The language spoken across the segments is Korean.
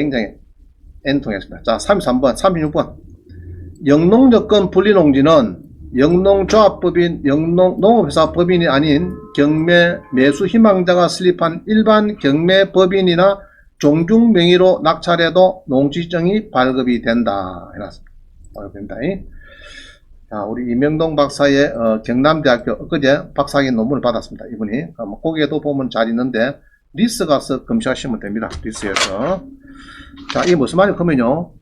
굉장히 N통했습니다. 자, 33번, 36번. 영농여건 분리농지는 영농조합법인 영농 농업회사 법인이 아닌 경매 매수 희망자가 설립한 일반 경매 법인이나 종중 명의로 낙찰해도 농지증이 발급이 된다. 해놨습니다. 자, 우리 이명동 박사의 어, 경남대학교 엊그제 박사학위 논문을 받았습니다. 이분이 어, 뭐 거기에도 보면 잘 있는데 리스 가서 검색하시면 됩니다. 리스에서 자, 이게 무슨 말이냐 그러면요.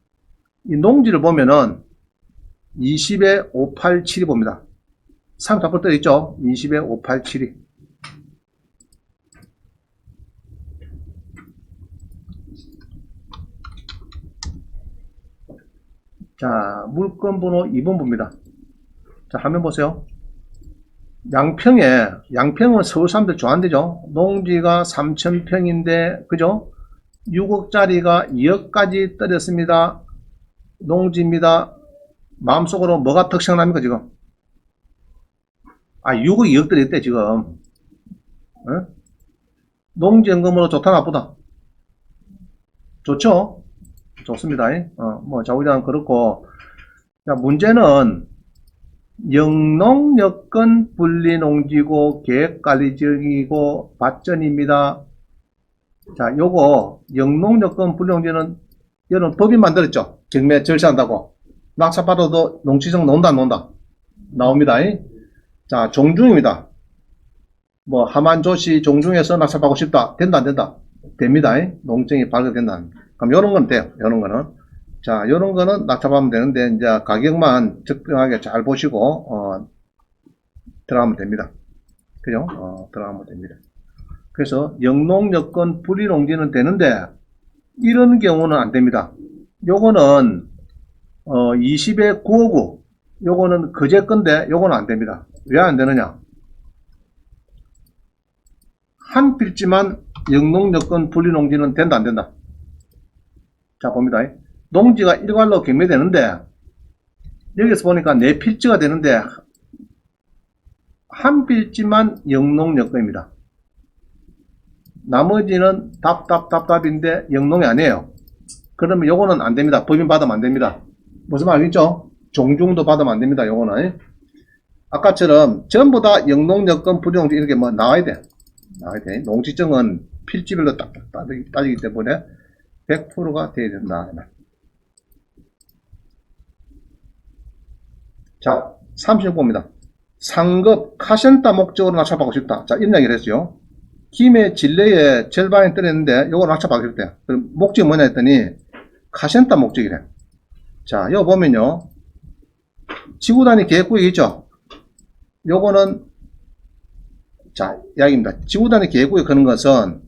이 농지를 보면은 20에 587이 봅니다. 3사번 떠 있죠? 20에 587이. 자, 물건 번호 2번 봅니다. 자, 화면 보세요. 양평에, 양평은 서울 사람들 좋아한대죠? 농지가 3,000평인데, 그죠? 6억짜리가 2억까지 떨어졌습니다. 농지입니다. 마음속으로 뭐가 턱 생각납니까, 지금? 아, 6억, 2억 떨어졌대, 지금. 어? 농지연금으로 좋다, 나쁘다? 좋죠? 좋습니다. 어, 뭐, 자우장 그렇고. 자, 문제는 영농 여건 분리 농지고 계획관리 지역이고 밭전입니다. 자, 요거 영농 여건 분리 농지는 여러분 법인 만들었죠? 경매 절차한다고. 낙찰 받아도 농지정 논다 안 논다? 나옵니다. 자, 종중입니다. 뭐 하만조시 종중에서 낙찰 받고 싶다. 된다 안 된다? 됩니다. 농정이 발급된다. 그럼 요런 건 돼요. 요런 거는. 자, 요런 거는 낙찰받으면 되는데, 이제 가격만 적당하게 잘 보시고, 어, 들어가면 됩니다. 그죠? 어, 들어가면 됩니다. 그래서 영농 여건 불이 농지는 되는데, 이런 경우는 안 됩니다. 요거는, 어, 20에 959. 요거는 그제 건데, 요거는 안 됩니다. 왜 안 되느냐? 한 필지만 영농 여건 분리 농지는 된다, 안 된다? 자, 봅니다. 농지가 일괄로 경매되는데, 여기서 보니까 네 필지가 되는데, 한 필지만 영농 여건입니다. 나머지는 답답답답인데 영농이 아니에요. 그러면 요거는 안 됩니다. 법인 받으면 안 됩니다. 무슨 말이죠? 종중도 받으면 안 됩니다. 요거는. 아까처럼 전부 다 영농 여건 불용지 이렇게 뭐 나와야 돼. 나와야 돼. 농지증은 필지별로 딱딱 따지기, 따지기 때문에 100%가 돼야 된다. 자, 36번입니다. 상급 카센터 목적으로 낙찰받고 싶다. 자, 이야기를 했어요. 김해 진례에 절반이 떨어졌는데 낙찰받고 싶대요. 그럼 목적이 뭐냐 했더니 카센터 목적이래. 자, 여기 보면요. 지구 단위 계획구역 있죠? 요거는 자, 이야기입니다. 지구 단위 계획구역 그런 것은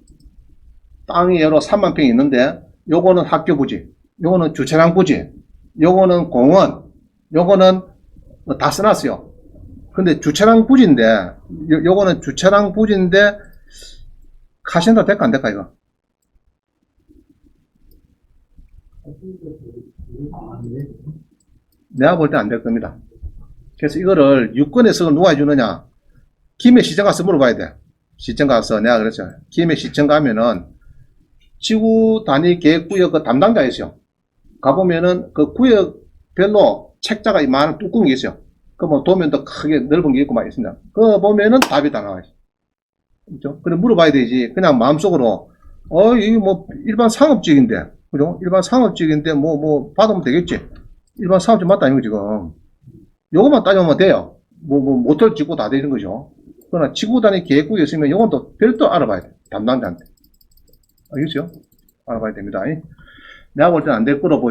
땅이 여러 3만 평이 있는데 요거는 학교 부지, 요거는 주차장 부지, 요거는 공원, 요거는 뭐다 써놨어요. 근데 주차장 부지인데 요, 요거는 주차장 부지인데 카센터 될까 안 될까 이거? 내가 볼 때 안 될 겁니다. 그래서 이거를 유권에서 누가 해주느냐? 김해 시청 가서 물어봐야 돼. 시청 가서 내가 그랬죠. 김해 시청 가면은 지구 단위 계획 구역 그 담당자 있어요. 가보면은 그 구역별로 책자가 많은 뚜껑이 있어요. 그뭐 도면도 크게 넓은 게 있고 막 있습니다. 그거 보면은 답이 다 나와 있어요. 그죠? 그래 물어봐야 되지. 그냥 마음속으로 어 이게 뭐 일반 상업지역인데 그죠? 일반 상업지역인데 뭐 뭐 받으면 되겠지. 일반 상업지역 맞다 이거 지금. 요것만 따져보면 돼요. 뭐, 뭐, 모텔 짓고 다 되는 거죠. 그러나 지구 단위 계획구에 있으면 요건 또 별도 알아봐야 돼. 담당자한테. 알겠죠? 알아봐야 됩니다. 내가 볼 때는 안 될 거로 보여.